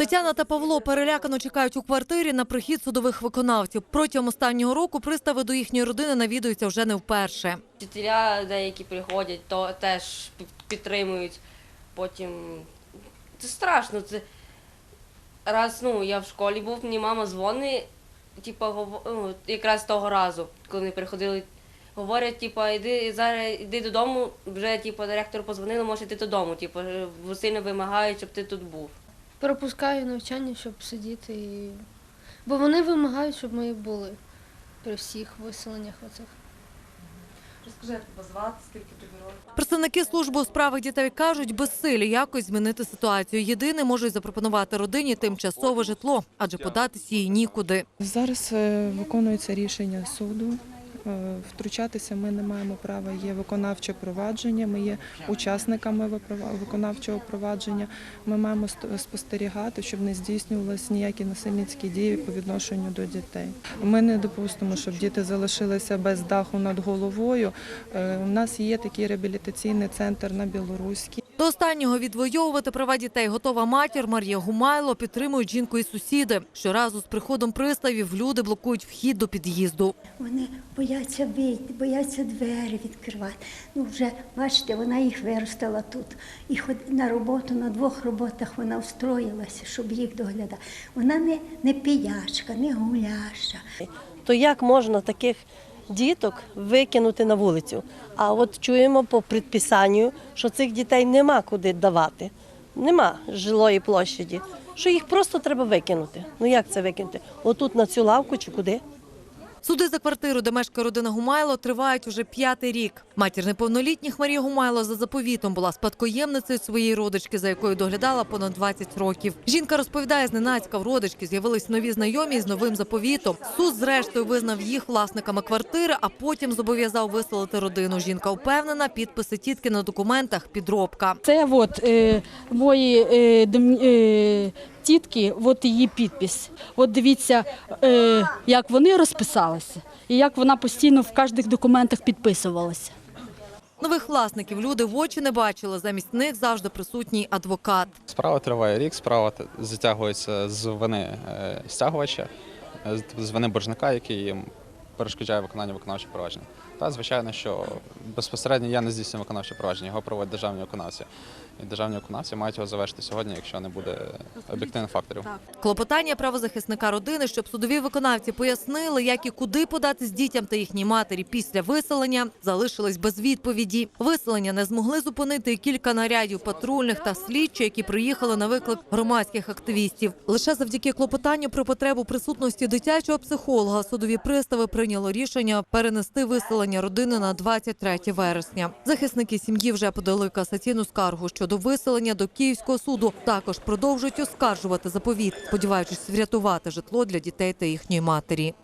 Тетяна та Павло перелякано чекають у квартирі на прихід судових виконавців. Протягом останнього року пристави до їхньої родини навідуються вже не вперше. Вчителя деякі приходять, то теж пі- підтримують. Потім це страшно. Це раз ну, я в школі був, мені мама дзвонить, типу, якраз того разу, коли вони приходили, говорять, типу, іди зараз іди додому, вже типу, директор позвонили, можеш йти додому. Типу, сильно вимагають, щоб ти тут був. Пропускаю навчання, щоб сидіти. І... Бо вони вимагають, щоб ми були при всіх виселеннях оцих. Розкажи, як тебе звати, скільки тобі років? Представники служби у справах дітей кажуть, безсилі якось змінити ситуацію. Єдине можуть запропонувати родині тимчасове житло, адже податись їй нікуди. Зараз е, виконується рішення суду. Е, Втручатися ми не маємо права. Є виконавче провадження. Ми є учасниками виконавчого провадження. Ми маємо спостерігати, щоб не здійснювалися ніякі насильницькі дії по відношенню до дітей. Ми не допустимо, щоб діти залишилися без даху над головою. Е, У нас є такий реабілітаційний центр на Білоруській. До останнього відвоювати права дітей готова матір Марія Гумайло підтримують жінку і сусіди. Щоразу з приходом приставів люди блокують вхід до під'їзду. Вони бояться вийти, бояться двері відкривати. Ну вже бачите, вона їх виростила тут. І на роботу, на двох роботах вона встроїлася, щоб їх доглядати. Вона не, не піячка, не гуляща. то як можна таких діток викинути на вулицю? А от чуємо по предписанню, що цих дітей нема куди давати, нема жилої площаді, що їх просто треба викинути. Ну як це викинути? Отут на цю лавку чи куди? Суди за квартиру, де мешкає родина Гумайло, тривають уже п'ятий рік. Матір неповнолітніх Марія Гумайло за заповітом була спадкоємницею своєї родички, за якою доглядала понад 20 років. Жінка розповідає, зненацька в родички з'явились нові знайомі з новим заповітом. Суд зрештою визнав їх власниками квартири, а потім зобов'язав виселити родину. Жінка впевнена, підписи тітки на документах підробка. Це от е, мої е, дом- е, тітки, от її підпис. От дивіться, е, як вони розписалися і як вона постійно в кожних документах підписувалася. Нових власників люди в очі не бачили. Замість них завжди присутній адвокат. Справа триває рік, справа затягується з вини е, стягувача, е, з- з вини боржника, який їм перешкоджає виконання виконавчого провадження. Та звичайно, що безпосередньо я не здійснюю виконавче провадження, його проводять державні виконавці. І державні виконавці мають його завершити сьогодні, якщо не буде об'єктивних факторів. Клопотання правозахисника родини, щоб судові виконавці пояснили, як і куди податись дітям та їхній матері після виселення, залишились без відповіді. Виселення не змогли зупинити і кілька нарядів патрульних та слідчі, які приїхали на виклик громадських активістів. Лише завдяки клопотанню про потребу присутності дитячого психолога судові пристави прийняло рішення перенести виселення родини на 23 вересня. Захисники сім'ї вже подали касаційну скаргу щодо виселення до Київського суду. Також продовжують оскаржувати заповіт, сподіваючись врятувати житло для дітей та їхньої матері.